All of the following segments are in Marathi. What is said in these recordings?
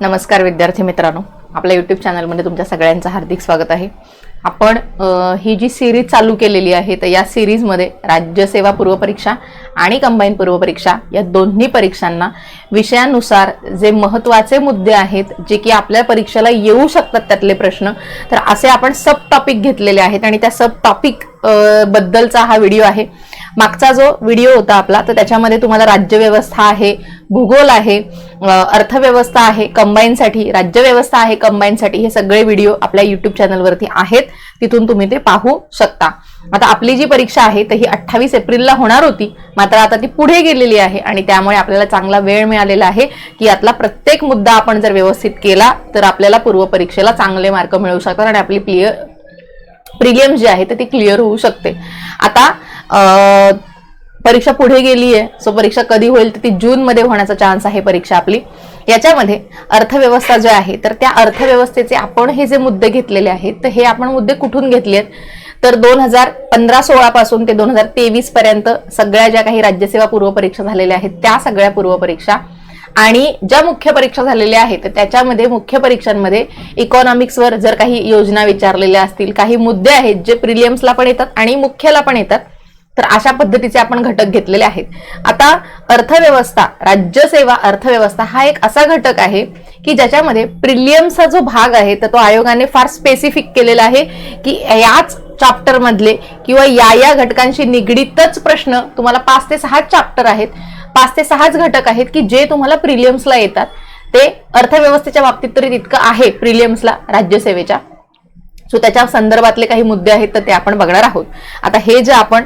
नमस्कार विद्यार्थी मित्रांनो. आपल्या यूट्यूब चॅनलमध्ये तुमच्या सगळ्यांचं हार्दिक स्वागत आहे. आपण ही जी सिरीज चालू केलेली आहे तर या सिरीजमध्ये राज्यसेवा पूर्वपरीक्षा आणि कंबाईन पूर्वपरीक्षा या दोन्ही परीक्षांना विषयानुसार जे महत्त्वाचे मुद्दे आहेत जे की आपल्या परीक्षेला येऊ शकतात त्यातले प्रश्न तर असे आपण सब टॉपिक घेतलेले आहेत आणि त्या सब टॉपिक बद्दलचा हा व्हिडिओ आहे. मागचा जो व्हिडिओ होता आपला तर त्याच्यामध्ये तुम्हाला राज्यव्यवस्था आहे भूगोल आहे अर्थव्यवस्था आहे कंबाईनसाठी राज्यव्यवस्था आहे कंबाईनसाठी हे सगळे व्हिडिओ आपल्या युट्यूब चॅनलवरती आहेत. तिथून तुम्ही ते पाहू शकता. आता आपली जी परीक्षा आहे तर ही अठ्ठावीस एप्रिलला होणार होती. मात्र आता ती पुढे गेलेली आहे आणि त्यामुळे आपल्याला चांगला वेळ मिळालेला आहे की यातला प्रत्येक मुद्दा आपण जर व्यवस्थित केला तर आपल्याला पूर्वपरीक्षेला चांगले मार्क मिळू शकतात आणि आपली क्लिअर प्रिलियम जी आहे तर ती क्लिअर होऊ शकते. आता परीक्षा पुढे गेली आहे. सो परीक्षा कधी होईल तर ती जून मध्ये होण्याचा चान्स आहे परीक्षा आपली. याच्यामध्ये अर्थव्यवस्था जे आहे तर त्या अर्थव्यवस्थेचे आपण हे जे मुद्दे घेतलेले आहेत तर हे आपण मुद्दे कुठून घेतले आहेत तर दोन हजार पंधरा सोळा पासून ते दोन हजार तेवीस पर्यंत सगळ्या ज्या काही राज्यसेवा पूर्वपरीक्षा झालेल्या आहेत त्या सगळ्या पूर्वपरीक्षा आणि ज्या मुख्य परीक्षा झालेल्या आहेत त्याच्यामध्ये मुख्य परीक्षांमध्ये इकॉनॉमिक्सवर जर काही योजना विचारलेल्या असतील काही मुद्दे आहेत जे प्रिलियम्सला पण येतात आणि मुख्यला पण येतात तर अशा पद्धतीचे आपण घटक घेतलेले आहेत. आता अर्थव्यवस्था राज्यसेवा अर्थव्यवस्था हा एक असा घटक आहे की ज्याच्यामध्ये प्रिलियमचा जो भाग आहे तर तो आयोगाने फार स्पेसिफिक केलेला आहे की याच चॅप्टर मधले किंवा या या घटकांशी निगडीतच प्रश्न तुम्हाला पाच ते सहा चॅप्टर आहेत. पाच ते सहाच घटक आहेत की जे तुम्हाला प्रिलियम्सला येतात. ते अर्थव्यवस्थेच्या बाबतीत तरी तितकं आहे प्रिलियम्सला राज्यसेवेच्या. सो त्याच्या संदर्भातले काही मुद्दे आहेत तर ते आपण बघणार आहोत. आता हे जे आपण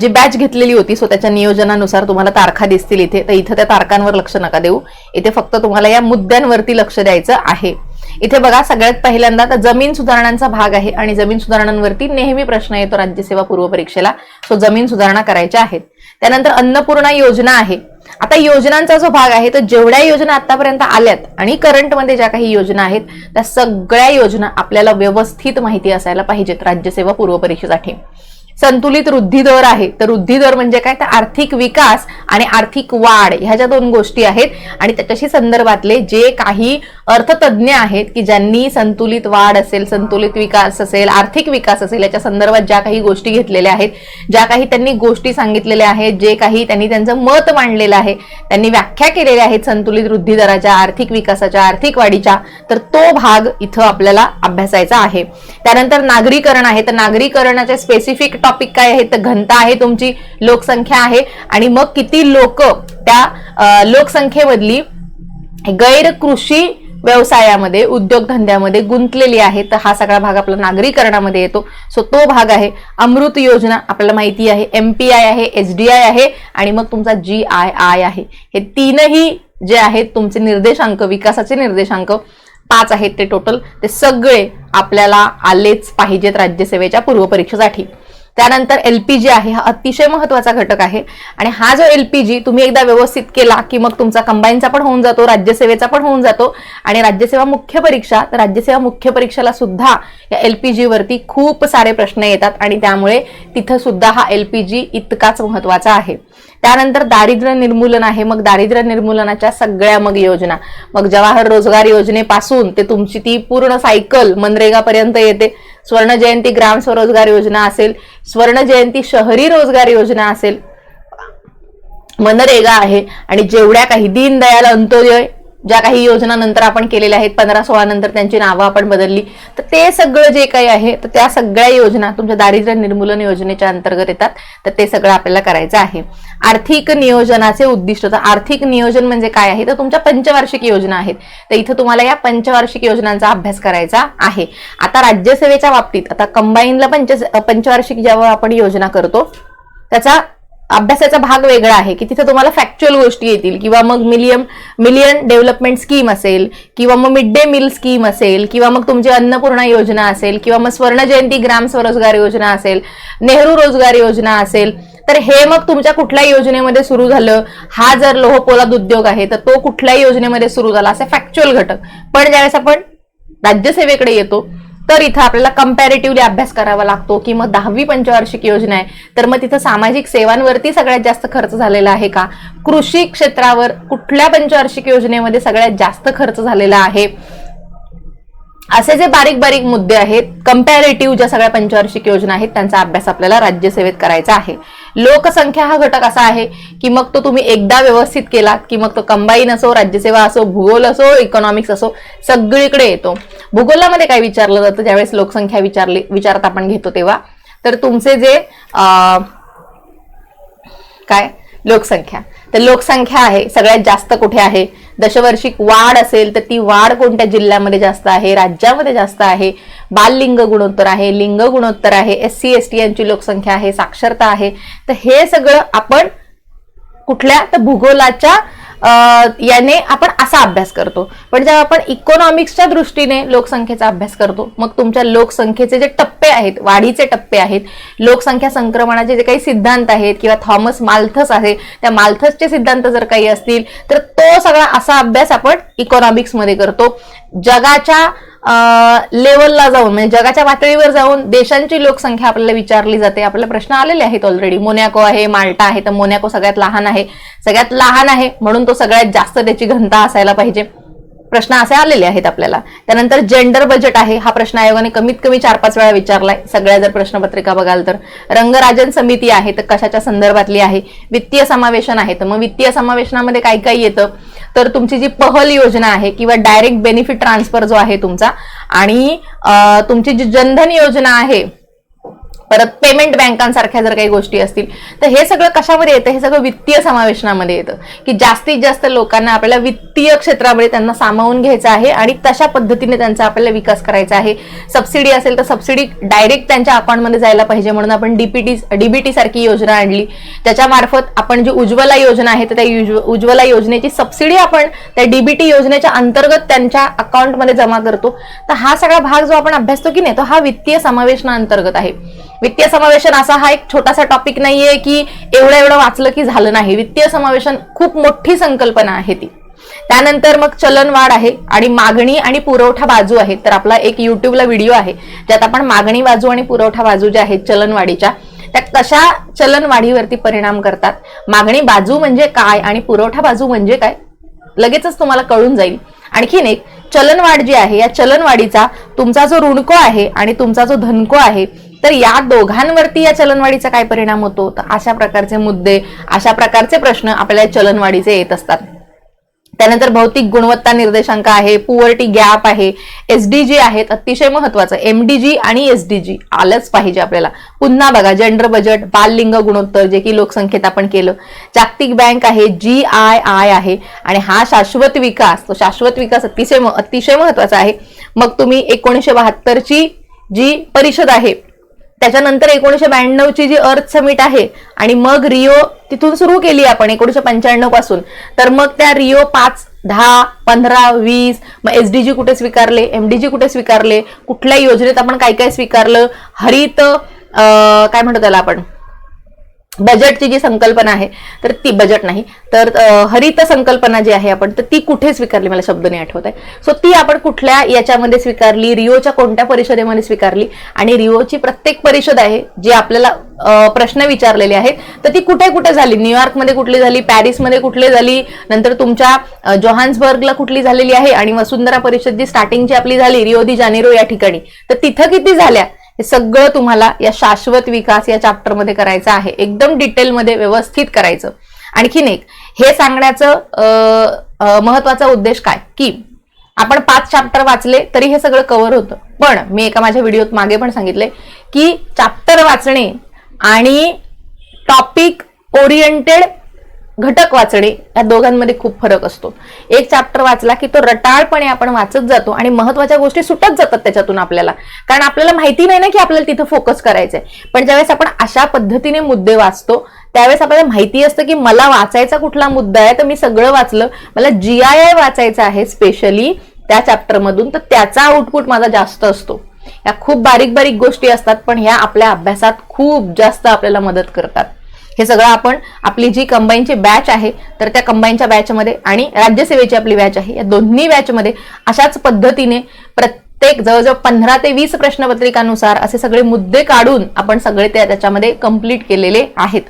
जी बॅच घेतलेली होती सो त्याच्या नियोजनानुसार तुम्हाला तारखा दिसतील इथे. तर इथं त्या तारखांवर लक्ष नका देऊ. इथे फक्त तुम्हाला या मुद्द्यांवरती लक्ष द्यायचं आहे. इथे बघा सगळ्यात पहिल्यांदा तर जमीन सुधारणांचा भाग आहे आणि जमीन सुधारणांवरती नेहमी प्रश्न येतो राज्यसेवा पूर्व परीक्षेला. सो जमीन सुधारणा करायच्या आहेत. त्यानंतर अन्नपूर्णा योजना आहे. आता योजनांचा जो भाग आहे तर जेवढ्या योजना आतापर्यंत आल्यात आणि करंटमध्ये ज्या काही योजना आहेत त्या सगळ्या योजना आपल्याला व्यवस्थित माहिती असायला पाहिजेत राज्यसेवा पूर्व परीक्षेसाठी. संतुलित वृद्धी दर आहे तर वृद्धी दर म्हणजे काय? तर आर्थिक विकास आणि आर्थिक वाढ ह्या ज्या दोन गोष्टी आहेत आणि त्याच्याशी संदर्भातले जे काही अर्थतज्ञ आहेत की ज्यांनी संतुलित वाढ असेल संतुलित विकास असेल आर्थिक विकास असेल याच्या संदर्भात ज्या काही गोष्टी घेतलेल्या आहेत ज्या काही त्यांनी गोष्टी सांगितलेल्या आहेत जे काही त्यांनी त्यांचं मत मांडलेलं आहे त्यांनी व्याख्या केलेल्या आहेत संतुलित वृद्धी दराच्या आर्थिक विकासाच्या आर्थिक वाढीच्या तर तो भाग इथं आपल्याला अभ्यासायचा आहे. त्यानंतर नागरीकरण आहे तर नागरीकरणाचे स्पेसिफिक टॉपिक काय आहे तर घनता आहे तुमची लोकसंख्या आहे आणि मग किती लोक त्या लोकसंख्येमधली गैर कृषी व्यवसायामध्ये उद्योगधंद्यामध्ये गुंतलेली आहे तर हा सगळा भाग आपला नागरीकरणामध्ये येतो. सो तो भाग आहे अमृत योजना. आपल्याला माहिती आहे एम पी आय आहे एस डी आय आहे आणि मग तुमचा जी आय आय आहे. हे तीनही जे आहेत तुमचे निर्देशांक विकासाचे निर्देशांक पाच आहेत ते टोटल ते सगळे आपल्याला आलेच पाहिजेत राज्यसेवेच्या पूर्वपरीक्षेसाठी. त्यानंतर एलपीजी आहे हा अतिशय महत्त्वाचा घटक आहे. आणि हा जो एलपीजी तुम्ही एकदा व्यवस्थित केला की मग तुमचा कंबाईनचा पण होऊन जातो राज्यसेवेचा पण होऊन जातो. आणि राज्यसेवा मुख्य परीक्षा तर राज्यसेवा मुख्य परीक्षेला सुद्धा या एलपीजी वरती खूप सारे प्रश्न येतात आणि त्यामुळे तिथं सुद्धा हा एलपीजी इतकाच महत्त्वाचा आहे. त्यानंतर दारिद्र्य निर्मूलन आहे मग दारिद्र्य निर्मूलनाच्या सगळ्या मग योजना. मग जवाहर रोजगार योजनेपासून ते तुमची ती पूर्ण सायकल मनरेगापर्यंत येते. स्वर्ण जयंती ग्राम स्वरोजगार योजना असेल स्वर्ण जयंती शहरी रोजगार योजना असेल मनरेगा आहे आणि जेवढ्या काही दीनदयाल अंत्योदय ज्या काही योजना नंतर आपण केलेल्या आहेत पंधरा सोळा नंतर त्यांची नावं आपण बदलली. तर ते सगळं जे काही आहे तर त्या सगळ्या योजना तुमच्या दारिद्र्य निर्मूलन योजनेच्या अंतर्गत येतात. तर ते सगळं आपल्याला करायचं आहे. आर्थिक नियोजनाचे उद्दिष्ट तर आर्थिक नियोजन म्हणजे काय आहे? तर तुमच्या पंचवार्षिक योजना आहेत. तर इथं तुम्हाला या पंचवार्षिक योजनांचा अभ्यास करायचा आहे. आता राज्यसेवेच्या बाबतीत आता कंबाईनला पंच पंचवार्षिक जेव्हा आपण योजना करतो त्याचा अभ्यासाचा भाग वेगळा आहे की तिथे तुम्हाला फॅक्च्युअल गोष्टी येतील किंवा मग मिलियम मिलियन डेव्हलपमेंट स्कीम असेल किंवा मग मिड डे मील स्कीम असेल किंवा मग तुमची अन्नपूर्णा योजना असेल किंवा मग स्वर्ण जयंती ग्राम स्वरोजगार योजना असेल नेहरू रोजगार योजना असेल तर हे मग तुमच्या कुठल्या योजनेमध्ये सुरू झालं हा जर लोह पोलाद उद्योग आहे तर तो कुठल्याही योजनेमध्ये सुरू झाला असे फॅक्च्युअल घटक. पण ज्यावेळेस आपण राज्यसेवेकडे येतो तर इथं आपल्याला कम्पॅरेटिव्हली अभ्यास करावा लागतो की मग दहावी पंचवार्षिक योजना आहे. तर मग तिथं सामाजिक सेवांवरती सगळ्यात जास्त खर्च झालेला आहे का? कृषी क्षेत्रावर कुठल्या पंचवार्षिक योजनेमध्ये सगळ्यात जास्त खर्च झालेला आहे? असे जे बारीक बारीक मुद्दे आहेत कम्पॅरेटिव्ह ज्या सगळ्या पंचवार्षिक योजना आहेत त्यांचा अभ्यास आपल्याला राज्यसेवेत करायचा आहे. लोकसंख्या हा घटक असा आहे की मग तो तुम्ही एकदा व्यवस्थित केलात की मग तो कंबाईन असो राज्यसेवा असो भूगोल असो इकॉनॉमिक्स असो सगळीकडे येतो. भूगोलामध्ये काय विचारलं जातं? ज्यावेळेस लोकसंख्या विचारली विचारात आपण घेतो तेव्हा. तर तुमचे जे काय? लोकसंख्या. तर लोकसंख्या आहे सगळ्यात जास्त कुठे आहे? दशवर्षिक वाढ असेल तर ती वाढ कोणत्या जिल्ह्यामध्ये जास्त आहे? राज्यामध्ये जास्त आहे? बाललिंग गुणोत्तर आहे लिंग गुणोत्तर आहे एस सी एस टी यांची लोकसंख्या आहे साक्षरता आहे. तर हे सगळं आपण कुठल्या? तर भूगोलाच्या याने आपण असा अभ्यास करतो. पण जेव्हा आपण इकॉनॉमिक्सच्या दृष्टीने लोकसंख्येचा अभ्यास करतो मग तुमच्या लोकसंख्येचे जे टप्पे आहेत वाढीचे टप्पे आहेत लोकसंख्या संक्रमणाचे जे काही सिद्धांत आहेत किंवा थॉमस माल्थस आहे त्या माल्थसचे सिद्धांत जर काही असतील तर तो सगळा असा अभ्यास आपण इकॉनॉमिक्समध्ये करतो. जगाच्या लेवलला जाऊन म्हणजे जगाच्या पातळीवर जाऊन देशांची लोकसंख्या आपल्याला विचारली जाते. आपल्याला प्रश्न आलेले आहेत ऑलरेडी मोनॅको आहे माल्टा आहे तर मोनॅको सगळ्यात लहान आहे. सगळ्यात लहान आहे म्हणून तो सगळ्यात जास्त त्याची घनता असायला पाहिजे. प्रश्न असे आलेले आहेत आपल्याला. त्यानंतर जेंडर बजेट आहे. हा प्रश्न आयोगाने कमीत कमी चार पाच वेळा विचारलाय. सगळ्या जर प्रश्नपत्रिका बघाल तर. रंगराजन समिती आहे तर कशाच्या संदर्भातली आहे? वित्तीय समावेशन आहे. तर मग वित्तीय समावेशनामध्ये काय काय येतं? तर तुमची जी पहल योजना आहे किंवा डायरेक्ट बेनिफिट ट्रान्सफर जो आहे तुमचा आणि तुमची जी जनधन योजना आहे परत पेमेंट बँकांसारख्या जर काही गोष्टी असतील तर हे सगळं कशामध्ये येतं? हे सगळं वित्तीय समावेशनामध्ये येतं. की जास्तीत जास्त लोकांना आपल्याला वित्तीय क्षेत्रामध्ये त्यांना सामावून घ्यायचं आहे आणि तशा पद्धतीने त्यांचा आपल्याला विकास करायचा आहे. सबसिडी असेल तर सबसिडी डायरेक्ट त्यांच्या अकाउंटमध्ये जायला पाहिजे. म्हणून आपण डीपीटी डीबीटी सारखी योजना आणली. त्याच्यामार्फत आपण जी उज्ज्वला योजना आहे तर त्या उज्ज्वला योजनेची सबसिडी आपण त्या डीबीटी योजनेच्या अंतर्गत त्यांच्या अकाउंटमध्ये जमा करतो. तर हा सगळा भाग जो आपण अभ्यासतो की नाही तो हा वित्तीय समावेशना अंतर्गत आहे. वित्तीय समावेशन असा हा एक छोटासा टॉपिक नाहीये की एवढं एवढं वाचलं की झालं नाही. वित्तीय समावेशन खूप मोठी संकल्पना आहे ती. त्यानंतर मग चलनवाढ आहे आणि मागणी आणि पुरवठा बाजू आहे तर आपला एक युट्यूबला व्हिडिओ आहे. ज्यात आपण मागणी बाजू आणि पुरवठा बाजू ज्या आहेत चलनवाढीच्या त्या कशा चलनवाढीवरती परिणाम करतात? मागणी बाजू म्हणजे काय आणि पुरवठा बाजू म्हणजे काय? लगेचच तुम्हाला कळून जाईल. आणखीन एक चलनवाढ जी आहे या चलनवाढीचा तुमचा जो ऋणको आहे आणि तुमचा जो धनको आहे तर या दोघांवरती या चलनवाढीचा काय परिणाम होतो? तर अशा प्रकारचे मुद्दे अशा प्रकारचे प्रश्न आपल्याला चलनवाढीचे येत असतात. त्यानंतर भौतिक गुणवत्ता निर्देशांक आहे पुअर्टी गॅप आहे एसडीजी आहेत अतिशय महत्वाचं एमडीजी आणि एसडीजी आलंच पाहिजे आपल्याला. पुन्हा बघा जेंडर बजेट बाललिंग गुणोत्तर जे की लोकसंख्येत आपण केलं. जागतिक बँक आहे जी आय आय आहे आणि हा शाश्वत विकास तो शाश्वत विकास अतिशय अतिशय महत्त्वाचा आहे. मग तुम्ही एकोणीसशे बहात्तरची जी परिषद आहे त्याच्यानंतर एकोणीशे ब्याण्णवची जी अर्थ समिट आहे आणि मग रिओ तिथून सुरू केली आपण एकोणीशे पंच्याण्णवपासून. तर मग त्या रिओ पाच दहा पंधरा वीस मग एसडीजी कुठे स्वीकारले एमडीजी कुठे स्वीकारले कुठल्या योजनेत आपण काय काय स्वीकारलं हरित काय म्हणतो त्याला आपण? बजेटची जी संकल्पना आहे तर ती बजेट नाही. तर हरित संकल्पना जी आहे आपण तर ती कुठे स्वीकारली मला शब्द नाही आठवत आहे. सो ती आपण कुठल्या याच्यामध्ये स्वीकारली रिओच्या कोणत्या परिषदेमध्ये स्वीकारली आणि रिओची प्रत्येक परिषद आहे जी आपल्याला प्रश्न विचारलेले आहेत तर ती कुठे कुठे झाली? न्यूयॉर्कमध्ये कुठली झाली? पॅरिसमध्ये कुठली झाली? नंतर तुमच्या जोहान्सबर्गला कुठली झालेली आहे? आणि वसुंधरा परिषद जी स्टार्टिंगची आपली झाली रिओ दी जानेरो या ठिकाणी. तर तिथं किती झाल्या? हे सगळं तुम्हाला या शाश्वत विकास या चॅप्टरमध्ये करायचं आहे. एकदम डिटेलमध्ये व्यवस्थित करायचं. आणखीन एक हे सांगण्याचं महत्त्वाचा उद्देश काय? की आपण पाच चॅप्टर वाचले तरी हे सगळं कव्हर होतं. पण मी एका माझ्या व्हिडिओत मागे पण सांगितले की चॅप्टर वाचणे आणि टॉपिक ओरिएंटेड घटक वाचणे या दोघांमध्ये खूप फरक असतो. एक चॅप्टर वाचला की तो रटाळपणे आपण वाचत जातो आणि महत्त्वाच्या गोष्टी सुटत जातात त्याच्यातून आपल्याला. कारण आपल्याला माहिती नाही ना की आपल्याला तिथं फोकस करायचंय. पण ज्यावेळेस आपण अशा पद्धतीने मुद्दे वाचतो त्यावेळेस आपल्याला माहिती असतं की मला वाचायचा कुठला मुद्दा आहे तर मी सगळं वाचलं. मला जी आय आय वाचायचं आहे स्पेशली त्या चॅप्टरमधून तर त्याचा आउटपुट माझा जास्त असतो. या खूप बारीक बारीक गोष्टी असतात पण ह्या आपल्या अभ्यासात खूप जास्त आपल्याला मदत करतात. हे सगळं आपण आपली जी कंबाईनची बॅच आहे तर त्या कंबाईनच्या बॅचमध्ये आणि राज्यसेवेची आपली बॅच आहे या दोन्ही बॅचमध्ये अशाच पद्धतीने प्रत्येक जवळजवळ पंधरा ते वीस प्रश्नपत्रिकानुसार असे सगळे मुद्दे काढून आपण सगळे त्या त्याच्यामध्ये कंप्लीट केलेले आहेत.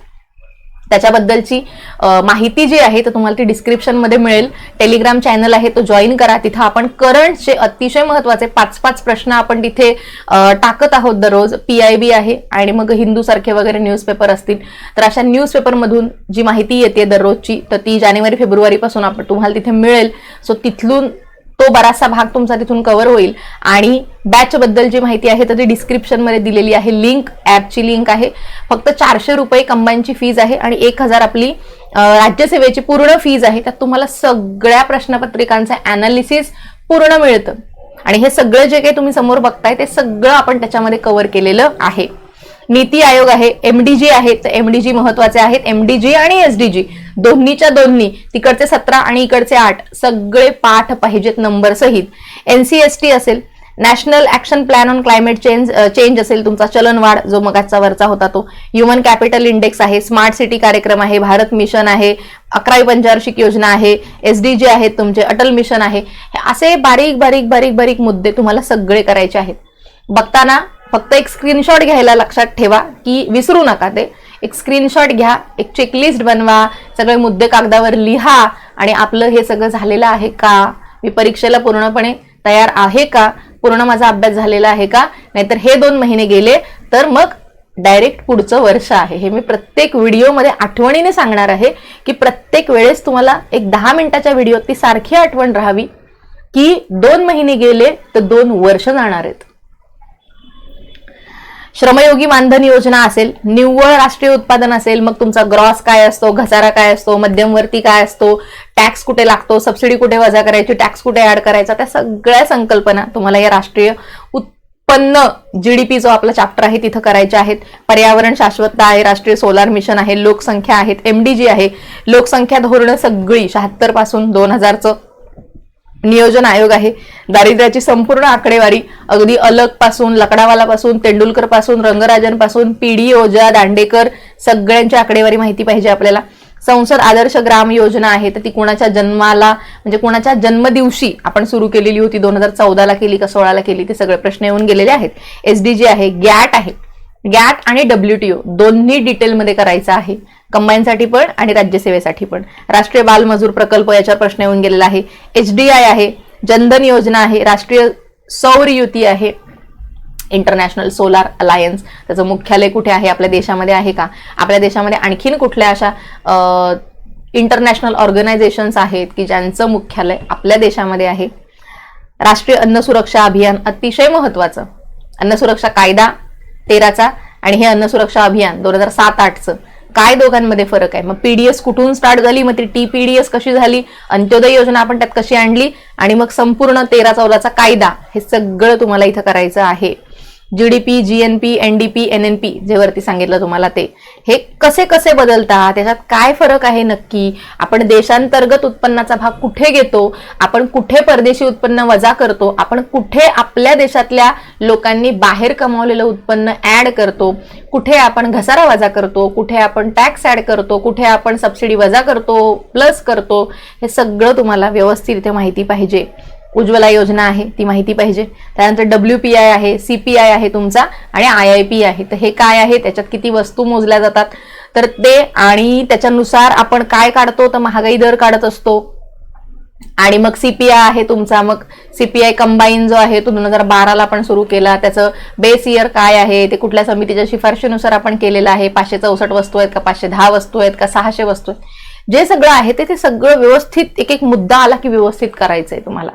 त्याच्याबद्दलची माहिती जी आहे तर तुम्हाला ती डिस्क्रिप्शनमध्ये मिळेल. टेलिग्राम चॅनल आहे तो जॉईन करा. तिथं आपण करंटचे अतिशय महत्त्वाचे पाच पाच प्रश्न आपण तिथे टाकत आहोत दररोज. पी आय बी आहे आणि मग हिंदूसारखे वगैरे न्यूजपेपर असतील. तर अशा न्यूजपेपरमधून जी माहिती येते दररोजची तर ती जानेवारी फेब्रुवारीपासून आपण तुम्हाला तिथे मिळेल. सो तिथलून तो बराचसा भाग तुमचा तिथून कव्हर होईल. आणि बॅच बद्दल जी माहिती आहे तर ती डिस्क्रिप्शनमध्ये दिलेली आहे. लिंक ॲपची लिंक आहे. फक्त चारशे रुपये कंबाईनची फीज आहे आणि एक हजार आपली राज्यसेवेची पूर्ण फीज आहे. त्यात तुम्हाला सगळ्या प्रश्नपत्रिकांचं अनालिसिस पूर्ण मिळतं. आणि हे सगळं जे काही तुम्ही समोर बघताय ते सगळं आपण त्याच्यामध्ये कव्हर केलेलं आहे. नीती आयोग आहे एमडीजी आहे तर एमडीजी महत्त्वाचे आहेत. एमडीजी आणि एसडीजी दोन्हीच्या दोन्ही तिकडचे सतरा आणि इकडचे आठ सगळे पाठ पाहिजेत नंबर सहित. एनसीएसटी असेल national action plan on climate change change असेल तुमचा चलनवाढ जो मगाचा वरचा होता तो. ह्युमन कॅपिटल इंडेक्स आहे स्मार्ट सिटी कार्यक्रम आहे भारत मिशन आहे अकरावी पंचवार्षिक योजना आहे एस डी जे आहेत तुमचे अटल मिशन आहे. असे बारीक बारीक बारीक बारीक मुद्दे तुम्हाला सगळे करायचे आहेत. बघताना फक्त एक स्क्रीनशॉट घ्यायला लक्षात ठेवा की विसरू नका ते. एक स्क्रीनशॉट घ्या एक चेकलिस्ट बनवा सगळे मुद्दे कागदावर लिहा आणि आपलं हे सगळं झालेलं आहे का? मी परीक्षेला पूर्णपणे तयार आहे का? पूर्ण माझा अभ्यास झालेला आहे का? नाहीतर हे दोन महिने गेले तर मग डायरेक्ट पुढचं वर्ष आहे. हे मी प्रत्येक व्हिडिओमध्ये आठवणीने सांगणार आहे की प्रत्येक वेळेस तुम्हाला एक दहा मिनिटाच्या व्हिडिओ ती सारखी आठवण राहावी की दोन महिने गेले तर दोन वर्ष जाणार आहेत. श्रमयोगी मानधन योजना असेल निव्वळ राष्ट्रीय उत्पादन असेल मग तुमचा ग्रॉस काय असतो घसारा काय असतो मध्यमवर्ती काय असतो टॅक्स कुठे लागतो सबसिडी कुठे वजा करायची टॅक्स कुठे ऍड करायचा त्या सगळ्या संकल्पना तुम्हाला या राष्ट्रीय उत्पन्न जीडीपी जो आपला चॅप्टर आहे तिथं करायचे आहेत. पर्यावरण शाश्वतता आहे राष्ट्रीय सोलार मिशन आहे लोकसंख्या आहेत एमडीजी आहे. लोकसंख्या धोरणं सगळी शहात्तरपासून दोन हजारचं नियोजन आयोग आहे. दारिद्र्याची संपूर्ण आकडेवारी अगदी अलगपासून लकडावाला पासून तेंडुलकरपासून रंगराजनपासून पीडी ओझा दांडेकर सगळ्यांची आकडेवारी माहिती पाहिजे आपल्याला. संसद आदर्श ग्राम योजना आहे तर ती कोणाच्या जन्माला म्हणजे कोणाच्या जन्मदिवशी आपण सुरू केलेली होती दोन हजार चौदाला केली का सोळाला केली ते सगळे प्रश्न येऊन गेलेले आहेत. एसडीजी आहे गॅट आहे. गॅट आणि डब्ल्यूटीओ दोन्ही डिटेलमध्ये करायचं आहे. कंबाईनसाठी पण आणि राज्यसेवेसाठी पण. राष्ट्रीय बालमजूर प्रकल्प याच्यावर प्रश्न येऊन गेलेला आहे. एचडीआय आहे जनधन योजना आहे राष्ट्रीय सौर युती आहे इंटरनॅशनल सोलार अलायन्स. त्याचं मुख्यालय कुठे आहे? आपल्या देशामध्ये आहे का? आपल्या देशामध्ये आणखीन कुठल्या अशा इंटरनॅशनल ऑर्गनायझेशन्स आहेत की ज्यांचं मुख्यालय आपल्या देशामध्ये आहे? राष्ट्रीय अन्न सुरक्षा अभियान अतिशय महत्वाचं अन्न सुरक्षा कायदा तेराचा आणि हे अन्न सुरक्षा अभियान दोन हजार सात आठचं काय दोघांमध्ये फरक आहे? मग पीडीएस कुठून स्टार्ट झाली? मग ती टी पीडीएस कशी झाली? अंत्योदय योजना आपण त्यात कशी आणली? आणि मग संपूर्ण तेरा चौदाचा कायदा हे सगळं तुम्हाला इथं करायचं आहे. जीडीपी जीएनपी एनडीपी एनएनपी जे वरती सांगितलं तुम्हाला ते हे कसे कसे बदलतात त्याच्यात काय फरक आहे नक्की? आपण देशांतर्गत उत्पन्नाचा भाग कुठे घेतो? आपण कुठे परदेशी उत्पन्न वजा करतो? आपण कुठे आपल्या देशातल्या लोकांनी बाहेर कमावलेलं उत्पन्न ऍड करतो? कुठे आपण घसारा वजा करतो? कुठे आपण टॅक्स ऍड करतो? कुठे आपण सबसिडी वजा करतो? प्लस करतो? हे सगळं तुम्हाला व्यवस्थित इथे माहिती पाहिजे. उज्ज्वला योजना आहे ती माहिती पाहिजे. त्यानंतर डब्ल्यू पी आय आहे सी पी आय आहे तुमचा आणि आय आय पी आहे. तर हे काय आहे? त्याच्यात किती वस्तू मोजल्या जातात? तर ते आणि त्याच्यानुसार आपण काय काढतो? तर महागाई दर काढत असतो. आणि मग सीपीआय आहे तुमचा. मग सीपीआय कंबाईन जो आहे तो दोन हजार बाराला आपण सुरू केला. त्याचं बेस इयर काय आहे? ते कुठल्या समितीच्या शिफारशीनुसार आपण केलेलं आहे? पाचशे चौसष्ट वस्तू आहेत का? पाचशे दहा वस्तू आहेत का? सहाशे वस्तू आहेत? जे सगळं आहे ते ते सगळं व्यवस्थित एक एक मुद्दा आला की व्यवस्थित करायचं आहे तुम्हाला.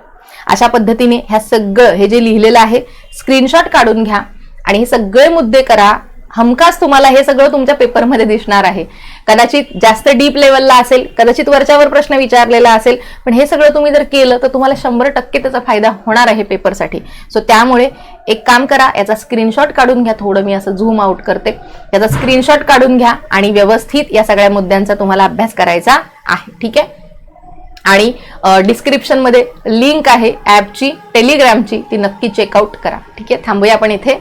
अशा पद्धतीने ह्या सगळं हे जे लिहिलेलं आहे स्क्रीनशॉट काढून घ्या. आणि हे सगळे मुद्दे करा. हमखास तुम्हाला हे सगळं तुमच्या पेपरमध्ये दिसणार आहे. कदाचित जास्त डीप लेवलला असेल कदाचित वरच्यावर प्रश्न विचारलेला असेल पण हे सगळं तुम्ही जर केलं तर तुम्हाला शंभर टक्के त्याचा फायदा होणार आहे पेपरसाठी सो त्यामुळे एक काम करा याचा स्क्रीनशॉट काढून घ्या. थोडं मी असं झूम आउट करते. याचा स्क्रीनशॉट काढून घ्या आणि व्यवस्थित या सगळ्या मुद्द्यांचा तुम्हाला अभ्यास करायचा आहे. ठीक आहे? आणि डिस्क्रिप्शनमध्ये लिंक आहे ॲपची टेलिग्रामची ती नक्की चेकआउट करा. ठीक आहे? थांबूया आपण इथे.